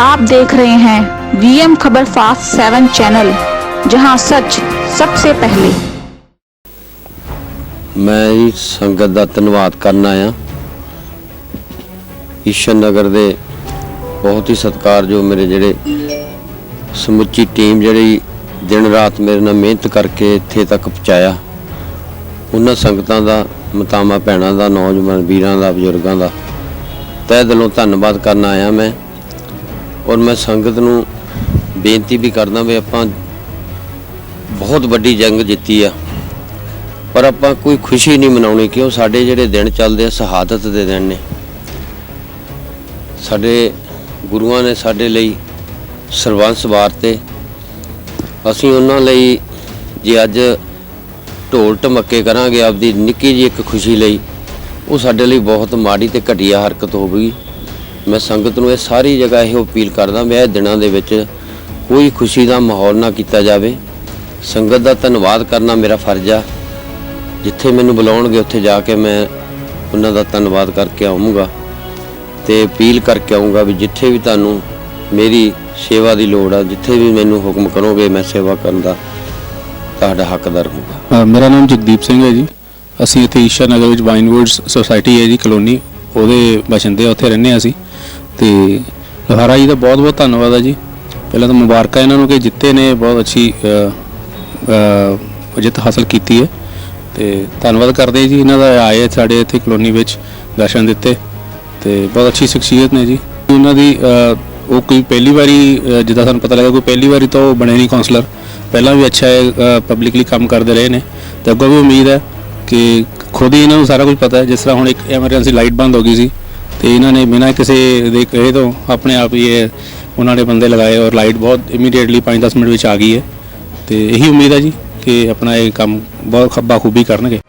आप देख रहे हैं वीएम खबर फास्ट सेवन चैनल जहां सच सबसे पहले ਮੈਂ ਜੀ ਸੰਗਤ ਦਾ ਧੰਨਵਾਦ ਕਰਨ ਆਇਆ ਈਸ਼ਨ ਨਗਰ ਦੇ ਬਹੁਤ ਹੀ ਸਤਿਕਾਰਯੋਗ ਮੇਰੇ ਜਿਹੜੇ ਸਮੁੱਚੀ ਟੀਮ ਜਿਹੜੀ ਦਿਨ ਰਾਤ ਮੇਰੇ ਨਾਲ ਮਿਹਨਤ ਕਰਕੇ ਇੱਥੇ ਤੱਕ ਪਹੁੰਚਾਇਆ ਉਹਨਾਂ ਸੰਗਤਾਂ ਦਾ ਮਤਾਮਾ ਭੈਣਾਂ ਦਾ ਨੌਜਵਾਨ ਵੀਰਾਂ ਦਾ ਬਜ਼ੁਰਗਾਂ ਦਾ ਤਹਿ ਦਿਲੋਂ ਧੰਨਵਾਦ ਕਰਨ ਆਇਆ ਮੈਂ ਔਰ ਮੈਂ ਸੰਗਤ ਨੂੰ ਬੇਨਤੀ ਵੀ ਕਰਦਾ ਵੀ ਆਪਾਂ ਬਹੁਤ ਵੱਡੀ ਜੰਗ ਜਿੱਤੀ ਆ, ਪਰ ਆਪਾਂ ਕੋਈ ਖੁਸ਼ੀ ਨਹੀਂ ਮਨਾਉਣੀ ਕਿਉਂ? ਸਾਡੇ ਜਿਹੜੇ ਦਿਨ ਚੱਲਦੇ ਆ, ਸ਼ਹਾਦਤ ਦੇ ਦਿਨ ਨੇ। ਸਾਡੇ ਗੁਰੂਆਂ ਨੇ ਸਾਡੇ ਲਈ ਸਰਬੰਸ ਵਾਰਤੇ। ਅਸੀਂ ਉਹਨਾਂ ਲਈ ਜੇ ਅੱਜ ਢੋਲ ਢਮੱਕੇ ਕਰਾਂਗੇ, ਆਪਦੀ ਨਿੱਕੀ ਜਿਹੀ ਇੱਕ ਖੁਸ਼ੀ ਲਈ, ਉਹ ਸਾਡੇ ਲਈ ਬਹੁਤ ਮਾੜੀ ਤੇ ਘਟੀਆ ਹਰਕਤ ਹੋਵੇਗੀ ਮੈਂ ਸੰਗਤ ਨੂੰ ਇਹ ਸਾਰੀ ਜਗ੍ਹਾ ਇਹੋ ਅਪੀਲ ਕਰਦਾ ਮੈਂ ਇਹ ਦਿਨਾਂ ਦੇ ਵਿੱਚ ਕੋਈ ਖੁਸ਼ੀ ਦਾ ਮਾਹੌਲ ਨਾ ਕੀਤਾ ਜਾਵੇ। ਸੰਗਤ ਦਾ ਧੰਨਵਾਦ ਕਰਨਾ ਮੇਰਾ ਫਰਜ਼ ਆ। ਜਿੱਥੇ ਮੈਨੂੰ ਬੁਲਾਉਣਗੇ, ਉੱਥੇ ਜਾ ਕੇ ਮੈਂ ਉਹਨਾਂ ਦਾ ਧੰਨਵਾਦ ਕਰਕੇ ਆਉਂਗਾ ਤੇ ਅਪੀਲ ਕਰਕੇ ਆਉਂਗਾ ਵੀ ਜਿੱਥੇ ਵੀ ਤੁਹਾਨੂੰ ਮੇਰੀ ਸੇਵਾ ਦੀ ਲੋੜ ਆ, ਜਿੱਥੇ ਵੀ ਮੈਨੂੰ ਹੁਕਮ ਕਰੋਗੇ ਮੈਂ ਸੇਵਾ ਕਰਨ ਦਾ ਤੁਹਾਡਾ ਹੱਕਦਾਰ ਹੋਊਗਾ। ਮੇਰਾ ਨਾਮ ਜਗਦੀਪ ਸਿੰਘ ਹੈ ਜੀ। ਅਸੀਂ ਇੱਥੇ ਈਸ਼ਾ ਨਗਰ ਵਿੱਚ ਵਾਈਨਵੁੱਡਸ ਸੁਸਾਇਟੀ ਹੈ ਜੀ, ਕਲੋਨੀ। ਉਹਦੇ ਬਸ਼ਿੰਦੇ ਆ, ਉੱਥੇ ਰਹਿੰਦੇ ਹਾਂ ਅਸੀਂ। ਤੇ ਲੋਹਾਰਾ ਜੀ ਦਾ ਬਹੁਤ ਬਹੁਤ ਧੰਨਵਾਦ ਹੈ ਜੀ। ਪਹਿਲਾਂ ਤਾਂ ਮੁਬਾਰਕਾਂ ਇਹਨਾਂ ਨੂੰ ਕਿ ਜਿੱਤੇ ਨੇ, ਬਹੁਤ ਅੱਛੀ ਜਿੱਤ ਹਾਸਲ ਕੀਤੀ ਹੈ। ਤੇ ਧੰਨਵਾਦ ਕਰਦੇ ਜੀ ਇਹਨਾਂ ਦਾ ਆਏ ਸਾਡੇ ਇੱਥੇ ਕਲੋਨੀ ਵਿੱਚ ਦਰਸ਼ਨ ਦਿੱਤੇ। ਤੇ ਬਹੁਤ ਅੱਛੀ ਸ਼ਖਸੀਅਤ ਨੇ ਜੀ। ਉਹਨਾਂ ਦੀ ਉਹ ਕੋਈ ਪਹਿਲੀ ਵਾਰੀ ਜਿੱਦਾਂ ਸਾਨੂੰ ਪਤਾ ਲੱਗਾ ਕੋਈ ਪਹਿਲੀ ਵਾਰੀ ਤਾਂ ਉਹ ਬਣੇ ਨਹੀਂ ਕਾਉਂਸਲਰ ਪਹਿਲਾਂ ਵੀ ਅੱਛਾ ਹੈ ਪਬਲਿਕਲੀ ਕੰਮ ਕਰਦੇ ਰਹੇ ਨੇ। ਤੇ ਅੱਗੋਂ ਵੀ ਉਮੀਦ ਹੈ ਕਿ ਖੁਦ ਹੀ ਇਹਨਾਂ ਨੂੰ ਸਾਰਾ ਕੁਝ ਪਤਾ ਹੈ। ਜਿਸ ਤਰ੍ਹਾਂ ਹੁਣ ਇੱਕ ਐਮਰਜੈਂਸੀ ਲਾਈਟ ਬੰਦ ਹੋ ਗਈ ਸੀ। ਤੇ ਇਹਨਾਂ ਨੇ ਬਿਨਾਂ ਕਿਸੇ ਦੇ ਕਹੇ ਤੋਂ ਆਪਣੇ ਆਪ ਹੀ ਇਹ ਉਹਨਾਂ ਨੇ ਬੰਦੇ ਲਗਾਏ ਔਰ ਲਾਈਟ ਬਹੁਤ ਇਮੀਡੀਏਟਲੀ 5-10 ਮਿੰਟ ਵਿੱਚ ਆ ਗਈ ਹੈ। ਤੇ ਇਹੀ ਉਮੀਦ ਹੈ ਜੀ ਕਿ ਆਪਣਾ ਇਹ ਕੰਮ ਬਹੁਤ ਖੱਬਾ ਖੂਬੀ ਕਰਨਗੇ।